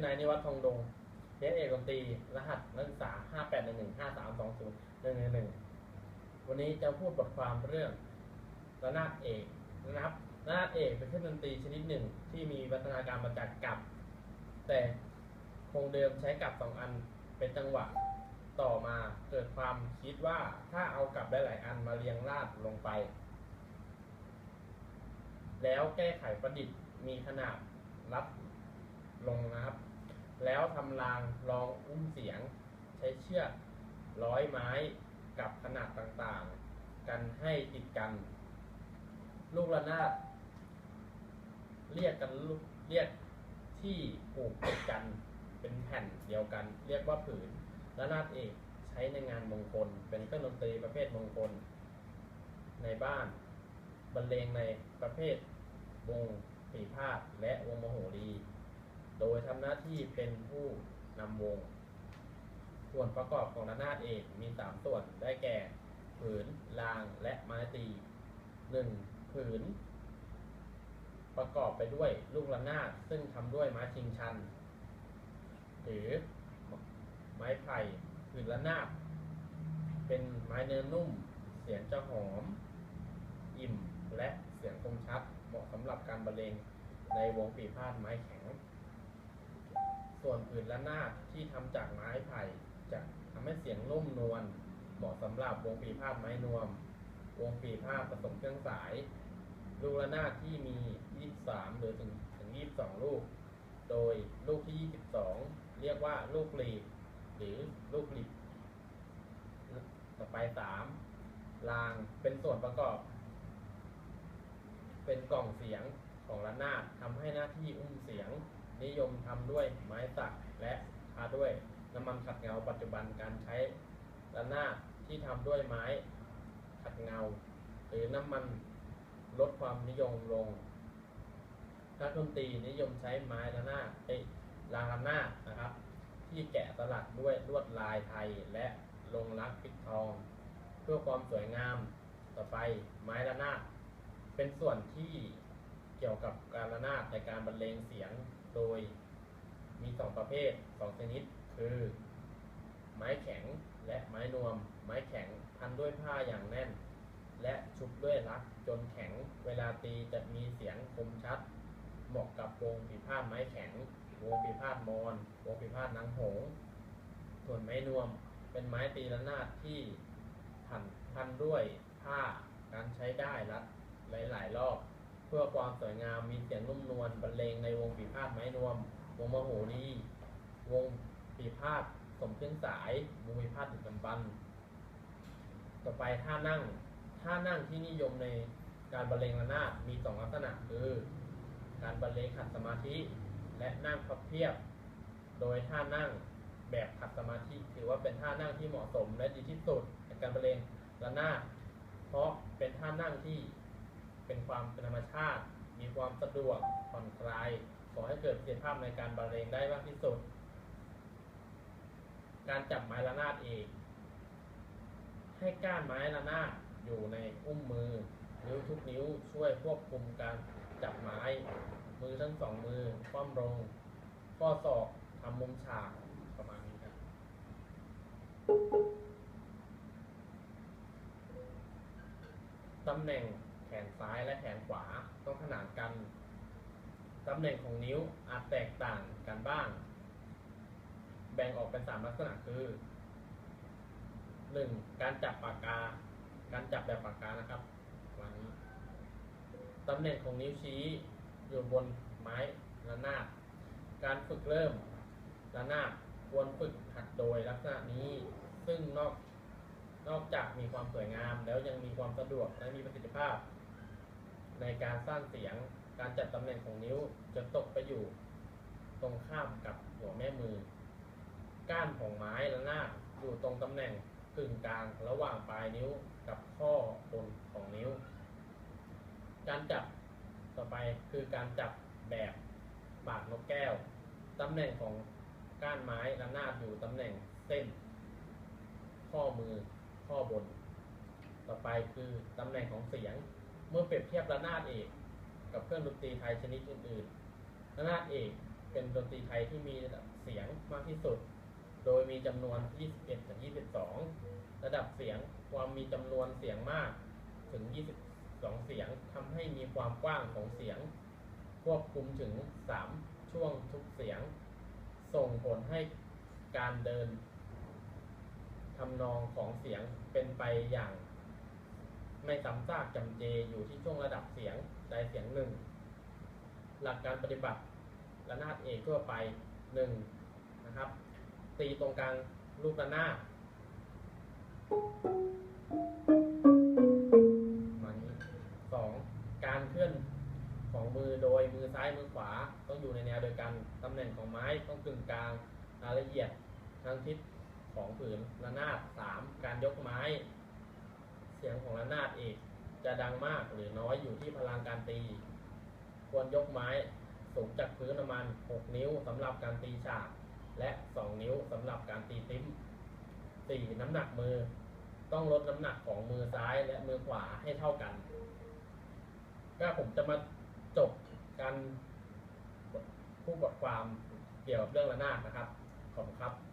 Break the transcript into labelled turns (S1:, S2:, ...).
S1: ือนายนิวัฒน์ทองดงเรียนเอกดนตรี รหัสนักศึกษา 5 8 1 1 5 3 2 0 1 1 1วันนี้จะพูดบทความเรื่องระนาดเอกนะครับระนาดเอกเป็นเครื่องดนตรีชนิดหนึ่งที่มีวัฒนาการมาจากกับ แต่คงเดิมใช้กับสองอันเป็นจังหวะต่อมาเกิดความคิดว่าถ้าเอากับหลายๆอันมาเรียงราดลงไป แล้วแก้ไขประดิษฐ์มีขนาดรับลงนะครับ แล้วทำรางรองอุ้มเสียง ใช้เชือกร้อยไม้กับขนาดต่างๆ กันให้ติดกัน ลูกระนาดเรียกกันลูกเรียกที่ผูกติดกันเป็นแผ่นเดียวกัน เรียกว่าผืนระนาดเอกใช้ในงานมงคล เป็นเครื่องดนตรีประเภทมงคล ในบ้านบรรเลงในประเภทวงปีพาดและวงมโหรี โดยทำหน้าที่เป็นผู้นำวง ส่วนประกอบของระนาดเอกมีสามส่วนได้แก่ ผืนรางและไม้ตีหนึ่งผืน ประกอบไปด้วยลูกระนาดซึ่งทำด้วยไม้ชิงชัน หรือไม้ไผ่ผืนระนาดเป็นไม้เนื้อนุ่ม เสียงจะหอม อิ่มและเสียงคมชัดเหมาะสำหรับการบรรเลงในวงปีพาดไม้แข็ง ส่วนผืนระนาดที่ทำจากไม้ไผ่จะทำให้เสียงนุ่มนวลเหมาะสำหรับวงปีพาดไม้นวม วงปีพาดผสมเครื่องสาย ลูกระนาดที่มี 23 หรือถึงถึง 22 ลูก โดยลูกที่ 22 เรียกว่าลูกหลีดหรือลูกหลีดต่อไป 3 รางเป็นส่วนประกอบ เป็นกล่องเสียงของระนาดทำให้หน้าที่อุ้มเสียง นิยมทำด้วยไม้สักและทาด้วยน้ำมันขัดเงาปัจจุบันการใช้ระนาดที่ทำด้วยไม้ขัดเงา หรือน้ำมันลดความนิยมลงนักดนตรีนิยมใช้ไม้ระนาดเอ้รางระนาดนะครับ ที่แกะสลักด้วยลวดลายไทยและลงรักปิดทอง เพื่อความสวยงามต่อไปไม้ระนาดเป็นส่วนที่เกี่ยวกับการระนาดในการบรรเลงเสียง โดยมีสองประเภทสองชนิด คือ ไม้แข็งและไม้นวม ไม้แข็งพันด้วยผ้าอย่างแน่น และชุบด้วยรักจนแข็ง เวลาตีจะมีเสียงคมชัด เหมาะกับวงปีพาดไม้แข็ง วงปีพาดมอนวงปีพาดนังหงส์ส่วนไม้นวมเป็นไม้ตีระนาดที่พันพันด้วยผ้าการใช้ได้รัดหลาย ๆ รอบ เพื่อความสวยงามมีเสียงนุ่มนวลบรรเลงในวงปีพาดไม้นวม วงมโหรีวงปีพาดสมเครื่องสายวงปีพาดดึกดำบรรต่อไปท่านั่งท่านั่งที่นิยมในการบรรเลงระนาดมีสองลักษณะคือ การบรรเลงขัดสมาธิ และนั่งพับเพียบ โดยท่านั่งแบบขัดสมาธิถือว่าเป็นท่านั่งที่เหมาะสมและดีที่สุดในการบรรเลงระนาดเพราะเป็นท่านั่งที่ เป็นความเป็นธรรมชาติ มีความสะดวกผ่อนคลาย ขอให้เกิดประสิทธิภาพในการบรรเลงได้มากที่สุด การจับไม้ระนาดเอง ให้ก้านไม้ระนาดอยู่ในอุ้มมือ นิ้วทุกนิ้วช่วยควบคุมการจับไม้ มือทั้งสองมือคว่ำลงข้อศอกทำมุมฉากประมาณนี้ครับตำแหน่ง แขนซ้ายและแขนขวาต้องขนานกัน ตำแหน่งของนิ้วอาจแตกต่างกันบ้าง แบ่งออกเป็นสามลักษณะคือหนึ่งการจับปากกา การจับแบบปากกานะครับประมาณนี้ตำแหน่งของนิ้วชี้อยู่บนไม้ระนาดการฝึกเริ่มระนาดควรฝึกหัดโดยลักษณะนี้ ซึ่งนอกนอกจากมีความสวยงามแล้วยังมีความสะดวกและมีประสิทธิภาพ ในการสร้างเสียงการจัดตำแหน่งของนิ้วจะตกไปอยู่ ตรงข้ามกับหัวแม่มือ ก้านของไม้ระนาดอยู่ตรงตำแหน่งกึ่งกลางระหว่างปลายนิ้วกับข้อบนของนิ้ว การจับต่อไปคือการจับแบบปากนกแก้ว ตำแหน่งของก้านไม้ระนาดอยู่ตำแหน่งเส้น ข้อมือข้อบน ต่อไปคือตำแหน่งของเสียง เมื่อเปรียบเทียบระนาดเอกกับเครื่องดนตรีไทยชนิดอื่นๆ ระนาดเอกเป็นดนตรีไทยที่มีระดับเสียงมากที่สุด โดยมีจำนวน 21กับ22 ระดับเสียงความมีจำนวนเสียงมากถึง 22 เสียงทำให้มีความกว้างของเสียง ควบคุมถึง 3 ช่วงทุกเสียง ส่งผลให้การเดินทำนองของเสียงเป็นไปอย่าง ไม่ซ้ำซากจำเจอยู่ที่ช่วงระดับเสียงใดเสียงหนึ่ง หลักการปฏิบัติระนาดเอกทั่วไปหนึ่งนะครับ ตีตรงกลางลูกระนาดมานี้สองการเคลื่อนของมือโดยมือซ้ายมือขวาต้องอยู่ในแนวเดียวกันตำแหน่งของไม้ต้องกึ่งกลางรายละเอียดทั้งทิศของผืนระนาดสามการยกไม้ เสียงของระนาดเอกจะดังมากหรือน้อยอยู่ที่พลังการตี ควรยกไม้สูงจากพื้นประมาณ 6 นิ้วสำหรับการตีฉาก และ 2 นิ้วสำหรับการตีติ้ม 4. น้ำหนักมือ ต้องลดน้ำหนักของมือซ้ายและมือขวาให้เท่ากัน ก็ผมจะมาจบการผู้บทความเกี่ยวกับเรื่องระนาดนะครับ ขอบคุณครับ